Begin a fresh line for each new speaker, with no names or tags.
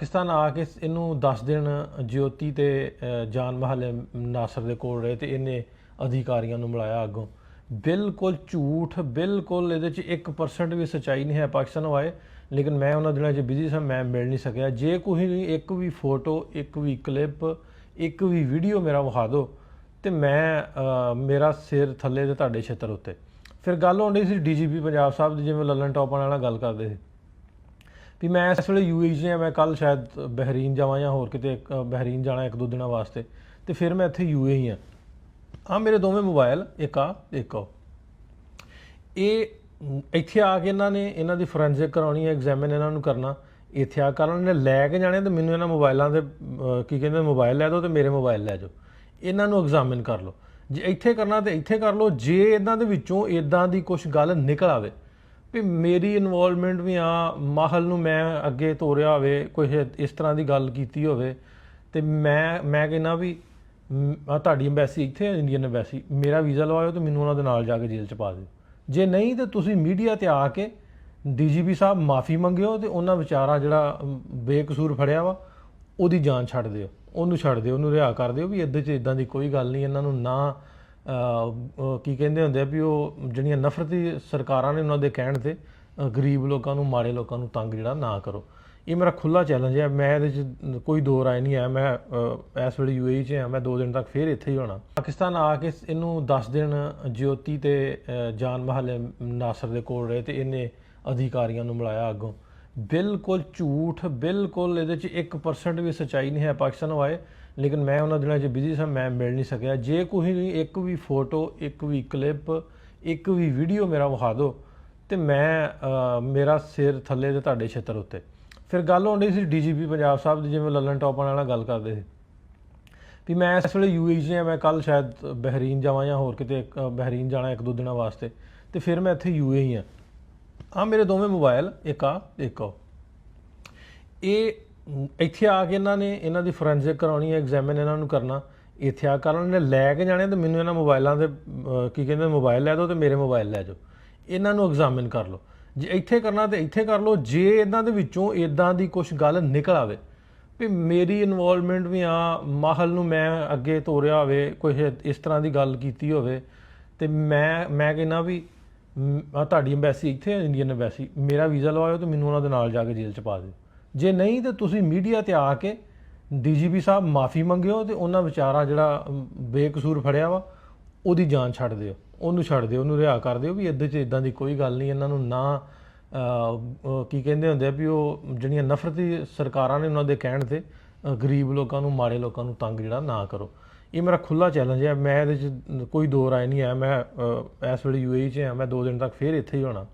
ਪਾਕਿਸਤਾਨ ਆ ਕੇ ਇਹਨੂੰ 10 ਦਿਨ ਜਿਉਤੀ ਤੇ ਜਾਨ ਮਹਲ ਨਾਸਰ ਦੇ ਕੋਲ ਰਹੇ ਤੇ ਇਹਨੇ ਅਧਿਕਾਰੀਆਂ ਨੂੰ ਮਿਲਾਇਆ ਅੱਗੋਂ। ਬਿਲਕੁਲ ਝੂਠ, ਬਿਲਕੁਲ ਇਹਦੇ ਚ 1% ਵੀ ਸੱਚਾਈ ਨਹੀਂ ਹੈ ਪਾਕਿਸਤਾਨ ਨੂੰ ਆਏ ਲੇਕਿਨ ਮੈਂ ਉਹਨਾਂ ਦਿਨਾਂ 'ਚ ਬਿਜ਼ੀ ਸਾਂ, ਮੈਂ ਮਿਲ ਨਹੀਂ ਸਕਿਆ। ਜੇ ਕੋਈ ਇੱਕ ਵੀ ਫੋਟੋ ਇੱਕ ਵੀ ਕਲਿੱਪ ਇੱਕ ਵੀ ਵੀਡੀਓ ਮੇਰਾ ਵਿਖਾ ਦਿਓ ਤੇ ਮੈਂ ਮੇਰਾ ਸਿਰ ਥੱਲੇ ਤੇ ਤੁਹਾਡੇ ਛੇਤਰ ਉੱਤੇ। ਫਿਰ ਗੱਲ ਹੋਣੀ ਸੀ ਡੀਜੀਪੀ ਪੰਜਾਬ ਸਾਹਿਬ ਦੀ, ਜਿਵੇਂ ਲੱਲਣ ਟੋਪਾਂ ਨਾਲ ਗੱਲ ਕਰਦੇ ਸੀ। ਵੀ ਮੈਂ ਇਸ ਵੇਲੇ ਯੂਏਈ 'ਚ ਹਾਂ ਮੈਂ ਕੱਲ ਸ਼ਾਇਦ ਬਹਿਰੀਨ ਜਾਵਾਂ ਜਾਂ ਹੋਰ ਕਿਤੇ ਇੱਕ, ਬਹਿਰੀਨ ਜਾਣਾ ਇੱਕ ਦੋ ਦਿਨਾਂ ਵਾਸਤੇ। ਤੇ ਫਿਰ ਮੈਂ ਇੱਥੇ ਯੂਏਈ ਹਾਂ ਆ। ਮੇਰੇ ਦੋਵੇਂ ਮੋਬਾਈਲ ਇੱਕ ਆ ਇੱਕ ਆ ਇਹ ਇੱਥੇ ਆ ਕੇ ਇਹਨਾਂ ਨੇ ਇਹਨਾਂ ਦੀ ਫੋਰੈਂਸਿਕ ਕਰਾਉਣੀ ਹੈ ਐਗਜ਼ਾਮਿਨ ਇਹਨਾਂ ਨੂੰ ਕਰਨਾ। ਇੱਥੇ ਆ ਕਰਨ ਨੇ ਲੈ ਕੇ ਜਾਣੇ ਤੇ ਮੈਨੂੰ ਇਹਨਾਂ ਮੋਬਾਈਲਾਂ ਦੇ ਕੀ ਕਹਿੰਦੇ ਮੋਬਾਈਲ ਲੈ ਦਿਓ ਤੇ ਮੇਰੇ ਮੋਬਾਈਲ ਲੈ ਜਾਓ। ਇਹਨਾਂ ਨੂੰ ਐਗਜ਼ਾਮਿਨ ਕਰ ਲਓ। ਜੇ ਇੱਥੇ ਕਰਨਾ ਤੇ ਇੱਥੇ ਕਰ ਲਓ ਜੇ ਇਹਨਾਂ ਦੇ ਵਿੱਚੋਂ ਇਦਾਂ ਦੀ ਕੁਝ ਗੱਲ ਨਿਕਲ ਆਵੇ ਵੀ ਮੇਰੀ ਇਨਵੋਲਵਮੈਂਟ ਵੀ ਆ ਮਾਹਲ ਨੂੰ ਮੈਂ ਅੱਗੇ ਤੋਰਿਆ ਹੋਵੇ, ਕੋਈ ਇਸ ਤਰ੍ਹਾਂ ਦੀ ਗੱਲ ਕੀਤੀ ਹੋਵੇ, ਤੇ ਮੈਂ ਮੈਂ ਕਹਿੰਦਾ ਵੀ ਤੁਹਾਡੀ ਐਮਬੈਸੀ ਇੱਥੇ ਹੈ ਇੰਡੀਅਨ ਐਮਬੈਸੀ ਮੇਰਾ ਵੀਜ਼ਾ ਲਵਾਇਓ ਤੇ ਮੈਨੂੰ ਉਹਨਾਂ ਦੇ ਨਾਲ ਜਾ ਕੇ ਜੇਲ੍ਹ ਚ ਪਾ ਦਿਓ। ਜੇ ਨਹੀਂ ਤੇ ਤੁਸੀਂ ਮੀਡੀਆ ਤੇ ਆ ਕੇ ਡੀਜੀਪੀ ਸਾਹਿਬ ਮਾਫੀ ਮੰਗਿਓ ਤੇ ਉਹਨਾਂ ਵਿਚਾਰਾ ਜਿਹੜਾ ਬੇਕਸੂਰ ਫੜਿਆ ਵਾ, ਉਹਦੀ ਜਾਨ ਛੱਡ ਦਿਓ, ਉਹਨੂੰ ਛੱਡ ਦਿਓ, ਉਹਨੂੰ ਰਿਹਾ ਕਰ ਦਿਓ ਵੀ ਇੱਦਾਂ ਚ ਇਦਾਂ ਦੀ ਕੋਈ ਗੱਲ ਨਹੀਂ, ਇਹਨਾਂ ਨੂੰ ਨਾ ਕੀ ਕਹਿੰਦੇ ਹੁੰਦੇ ਆ ਵੀ ਉਹ ਜਿਹੜੀਆਂ ਨਫ਼ਰਤੀ ਸਰਕਾਰਾਂ ਨੇ ਉਹਨਾਂ ਦੇ ਕਹਿਣ ਤੇ ਗਰੀਬ ਲੋਕਾਂ ਨੂੰ, ਮਾੜੇ ਲੋਕਾਂ ਨੂੰ ਤੰਗ ਜਿਹੜਾ ਨਾ ਕਰੋ। ਇਹ ਮੇਰਾ ਖੁੱਲਾ ਚੈਲੰਜ ਹੈ ਮੈਂ ਇਹਦੇ ਚ ਕੋਈ ਦੋ ਰਾਏ ਨਹੀਂ ਹੈ ਮੈਂ ਇਸ ਵੇਲੇ ਯੂਏਈ 'ਚ ਹਾਂ ਮੈਂ ਦੋ ਦਿਨ ਤੱਕ ਫੇਰ ਇੱਥੇ ਹੀ ਹੋਣਾ। ਪਾਕਿਸਤਾਨ ਆ ਕੇ ਇਹਨੂੰ 10 ਦਿਨ ਜਿਉਤੀ ਤੇ ਜਾਨ ਮਹਲ ਨਾਸਰ ਦੇ ਕੋਲ ਰਹੇ ਤੇ ਇਹਨੇ ਅਧਿਕਾਰੀਆਂ ਨੂੰ ਮਿਲਾਇਆ ਅੱਗੋਂ। ਬਿਲਕੁਲ ਝੂਠ, ਬਿਲਕੁਲ ਇਹਦੇ ਚ 1% ਵੀ ਸੱਚਾਈ ਨਹੀਂ ਹੈ ਪਾਕਿਸਤਾਨ ਨੂੰ ਆਏ ਲੇਕਿਨ ਮੈਂ ਉਹਨਾਂ ਦਿਨਾਂ 'ਚ ਬਿਜ਼ੀ ਸਾਂ ਮੈਂ ਮਿਲ ਨਹੀਂ ਸਕਿਆ। ਜੇ ਕੋਈ ਵੀ ਇੱਕ ਵੀ ਫੋਟੋ ਇੱਕ ਵੀ ਕਲਿੱਪ ਇੱਕ ਵੀ ਵੀਡੀਓ ਮੇਰਾ ਵਿਖਾ ਦਿਓ ਤੇ ਮੈਂ ਮੇਰਾ ਸਿਰ ਥੱਲੇ ਤੇ ਤੁਹਾਡੇ ਛੇਤਰ ਉੱਤੇ। ਫਿਰ ਗੱਲ ਹੋਣੀ ਸੀ ਡੀਜੀਪੀ ਪੰਜਾਬ ਸਾਹਿਬ ਦੀ ਜਿਵੇਂ ਲੱਲਨ ਟੋਪਾਂ ਨਾਲ ਗੱਲ ਕਰਦੇ ਸੀ। ਵੀ ਮੈਂ ਇਸ ਵੇਲੇ ਯੂਏਈ 'ਚ ਹਾਂ ਮੈਂ ਕੱਲ ਸ਼ਾਇਦ ਬਹਿਰੀਨ ਜਾਵਾਂ ਜਾਂ ਹੋਰ ਕਿਤੇ ਇੱਕ, ਬਹਿਰੀਨ ਜਾਣਾ ਇੱਕ ਦੋ ਦਿਨਾਂ ਵਾਸਤੇ। ਤੇ ਫਿਰ ਮੈਂ ਇੱਥੇ ਯੂਏਈ ਹਾਂ ਆ। ਮੇਰੇ ਦੋਵੇਂ ਮੋਬਾਈਲ ਇੱਕ ਆ ਇੱਕ ਆ ਇਹ ਇੱਥੇ ਆ ਕੇ ਇਹਨਾਂ ਨੇ ਇਹਨਾਂ ਦੀ ਫੋਰੈਂਸਿਕ ਕਰਾਉਣੀ ਹੈ ਐਗਜ਼ਾਮਿਨ ਇਹਨਾਂ ਨੂੰ ਕਰਨਾ। ਇੱਥੇ ਆ ਕਰਨ ਨੇ ਲੈ ਕੇ ਜਾਣੇ ਤੇ ਮੈਨੂੰ ਇਹਨਾਂ ਮੋਬਾਈਲਾਂ ਦੇ ਕੀ ਕਹਿੰਦੇ ਮੋਬਾਈਲ ਲੈ ਦਿਓ ਤੇ ਮੇਰੇ ਮੋਬਾਈਲ ਲੈ ਜਾਓ। ਇਹਨਾਂ ਨੂੰ ਐਗਜ਼ਾਮਿਨ ਕਰ ਲਓ। ਜੇ ਇੱਥੇ ਕਰਨਾ ਤੇ ਇੱਥੇ ਕਰ ਲਓ, ਜੇ ਇਹਨਾਂ ਦੇ ਵਿੱਚੋਂ ਇਦਾਂ ਦੀ ਕੁਝ ਗੱਲ ਨਿਕਲ ਆਵੇ, ਵੀ ਮੇਰੀ ਇਨਵੋਲਵਮੈਂਟ ਵੀ ਆ, ਮਾਹਲ ਨੂੰ ਮੈਂ ਅੱਗੇ ਤੋਰਿਆ ਹੋਵੇ, ਕੋਈ ਇਸ ਤਰ੍ਹਾਂ ਦੀ ਗੱਲ ਕੀਤੀ ਹੋਵੇ, ਤੇ ਮੈਂ ਮੈਂ ਕਹਿੰਦਾ ਵੀ ਤੁਹਾਡੀ ਐਮਬੈਸੀ ਇੱਥੇ ਇੰਡੀਅਨ ਐਮਬੈਸੀ ਮੇਰਾ ਵੀਜ਼ਾ ਲਵਾਇਓ ਤੇ ਮੈਨੂੰ ਉਹਨਾਂ ਦੇ ਨਾਲ ਜਾ ਕੇ ਜੇਲ੍ਹ ਚ ਪਾ ਦਿਓ। ਜੇ ਨਹੀਂ ਤੇ ਤੁਸੀਂ ਮੀਡੀਆ ਤੇ ਆ ਕੇ ਡੀਜੀਪੀ ਸਾਹਿਬ ਮਾਫੀ ਮੰਗਿਓ ਤੇ ਉਹਨਾਂ ਵਿਚਾਰਾ ਜਿਹੜਾ ਬੇਕਸੂਰ ਫੜਿਆ ਵਾ, ਉਹਦੀ ਜਾਨ ਛੱਡ ਦਿਓ। ਉਹਨੂੰ ਛੱਡ ਦਿਓ, ਉਹਨੂੰ ਰਿਹਾ ਕਰ ਦਿਓ ਵੀ ਇੱਦਾਂ ਚ ਇਦਾਂ ਦੀ ਕੋਈ ਗੱਲ ਨਹੀਂ, ਇਹਨਾਂ ਨੂੰ ਨਾ ਕੀ ਕਹਿੰਦੇ ਹੁੰਦੇ ਆ ਵੀ ਉਹ ਜਿਹੜੀਆਂ ਨਫ਼ਰਤੀ ਸਰਕਾਰਾਂ ਨੇ ਉਹਨਾਂ ਦੇ ਕਹਿਣ ਤੇ ਗਰੀਬ ਲੋਕਾਂ ਨੂੰ, ਮਾੜੇ ਲੋਕਾਂ ਨੂੰ ਤੰਗ ਜਿਹੜਾ ਨਾ ਕਰੋ। ਇਹ ਮੇਰਾ ਖੁੱਲਾ ਚੈਲੰਜ ਹੈ ਮੈਂ ਇਹਦੇ ਚ ਕੋਈ ਦੋ ਰਾਏ ਨਹੀਂ ਹੈ ਮੈਂ ਇਸ ਵੇਲੇ ਯੂਏਈ 'ਚ ਹਾਂ ਮੈਂ ਦੋ ਦਿਨ ਤੱਕ ਫੇਰ ਇੱਥੇ ਹੀ ਹੋਣਾ।